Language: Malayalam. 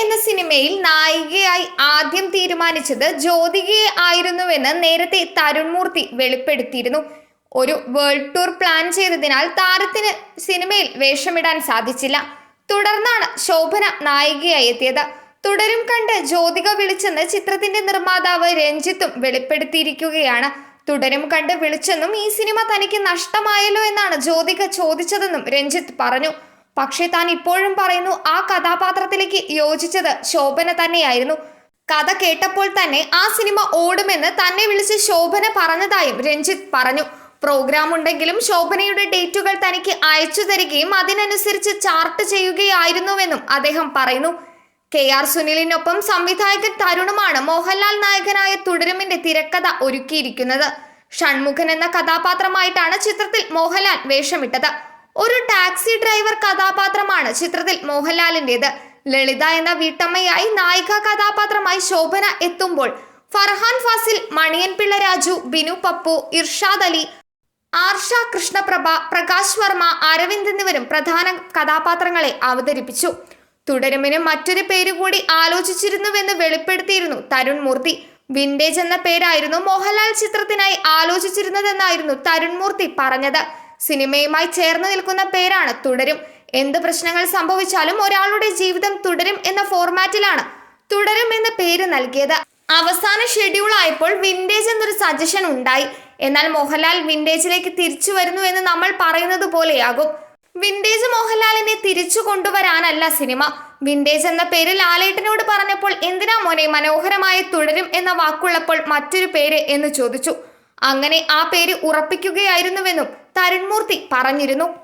എന്ന സിനിമയിൽ നായികയായി ആദ്യം തീരുമാനിച്ചത് ജ്യോതികയെ ആയിരുന്നുവെന്ന് നേരത്തെ തരുൺമൂർത്തി വെളിപ്പെടുത്തിയിരുന്നു. ഒരു വേൾഡ് ടൂർ പ്ലാൻ ചെയ്തതിനാൽ താരത്തിന് സിനിമയിൽ വേഷമിടാൻ സാധിച്ചില്ല. തുടർന്നാണ് ശോഭന നായികയായി എത്തിയത്. തുടരും കണ്ട് ജ്യോതിക വിളിച്ചെന്ന് ചിത്രത്തിന്റെ നിർമ്മാതാവ് രഞ്ജിത്തും വെളിപ്പെടുത്തിയിരിക്കുകയാണ്. തുടരും കണ്ട് വിളിച്ചെന്നും ഈ സിനിമ തനിക്ക് നഷ്ടമായല്ലോ എന്നാണ് ജ്യോതിക ചോദിച്ചതെന്നും രഞ്ജിത്ത് പറഞ്ഞു. പക്ഷേ താൻ ഇപ്പോഴും പറയുന്നു ആ കഥാപാത്രത്തിലേക്ക് യോജിച്ചത് ശോഭന തന്നെയായിരുന്നു. കഥ കേട്ടപ്പോൾ തന്നെ ആ സിനിമ ഓടുമെന്ന് തന്നെ വിളിച്ച് ശോഭന പറഞ്ഞതായും രഞ്ജിത്ത് പറഞ്ഞു. പ്രോഗ്രാം ഉണ്ടെങ്കിലും ശോഭനയുടെ ഡേറ്റുകൾ തനിക്ക് അയച്ചു തരികയും അതിനനുസരിച്ച് ചാർട്ട് ചെയ്യുകയായിരുന്നുവെന്നും അദ്ദേഹം പറയുന്നു. കെ ആർ സുനിലിനൊപ്പം സംവിധായകൻ തരുണുമാണ് മോഹൻലാൽ നായകനായ തുടരുമിന്റെ തിരക്കഥ ഒരുക്കിയിരിക്കുന്നത്. ഷൺമുഖൻ എന്ന കഥാപാത്രമായിട്ടാണ് ചിത്രത്തിൽ മോഹൻലാൽ വേഷമിട്ടത്. ഒരു ടാക്സി ഡ്രൈവർ കഥാപാത്രമാണ് ചിത്രത്തിൽ മോഹൻലാലിന്റെത് ലളിത എന്ന വീട്ടമ്മയായി നായിക കഥാപാത്രമായി ശോഭന എത്തുമ്പോൾ ഫർഹാൻ ഫാസിൽ മണിയൻപിള്ള രാജു ബിനു പപ്പു ഇർഷാദ് അലി ആർഷ കൃഷ്ണപ്രഭ പ്രകാശ് വർമ്മ അരവിന്ദ് എന്നിവരും പ്രധാന കഥാപാത്രങ്ങളെ അവതരിപ്പിച്ചു. തുടരുമിന് മറ്റൊരു പേര് കൂടി ആലോചിച്ചിരുന്നുവെന്ന് വെളിപ്പെടുത്തിയിരുന്നു തരുൺ മൂർത്തി. വിൻഡേജ് എന്ന പേരായിരുന്നു മോഹൻലാൽ ചിത്രത്തിനായി ആലോചിച്ചിരുന്നതെന്നായിരുന്നു തരുൺ മൂർത്തി പറഞ്ഞത്. സിനിമയുമായി ചേർന്ന് നിൽക്കുന്ന പേരാണ് തുടരും. എന്ത് പ്രശ്നങ്ങൾ സംഭവിച്ചാലും ഒരാളുടെ ജീവിതം തുടരും എന്ന ഫോർമാറ്റിലാണ് തുടരും എന്ന പേര് നൽകിയത്. അവസാന ഷെഡ്യൂൾ ആയപ്പോൾ വിന്റേജ് എന്നൊരു സജഷൻ ഉണ്ടായി. എന്നാൽ മോഹൻലാൽ വിന്റേജിലേക്ക് തിരിച്ചു വരുന്നു എന്ന് നമ്മൾ പറയുന്നത് പോലെയാകും. വിന്റേജ് മോഹൻലാലിനെ തിരിച്ചു കൊണ്ടുവരാനല്ല സിനിമ. വിന്റേജ് എന്ന പേര് ലാലേട്ടനോട് പറഞ്ഞപ്പോൾ എന്തിനാ മോനെ മനോഹരമായി തുടരും എന്ന വാക്കുള്ളപ്പോൾ മറ്റൊരു പേര് എന്ന് ചോദിച്ചു. അങ്ങനെ ആ പേര് ഉറപ്പിക്കുകയായിരുന്നുവെന്നും തരുൺമൂർത്തി പറഞ്ഞിരുന്നു.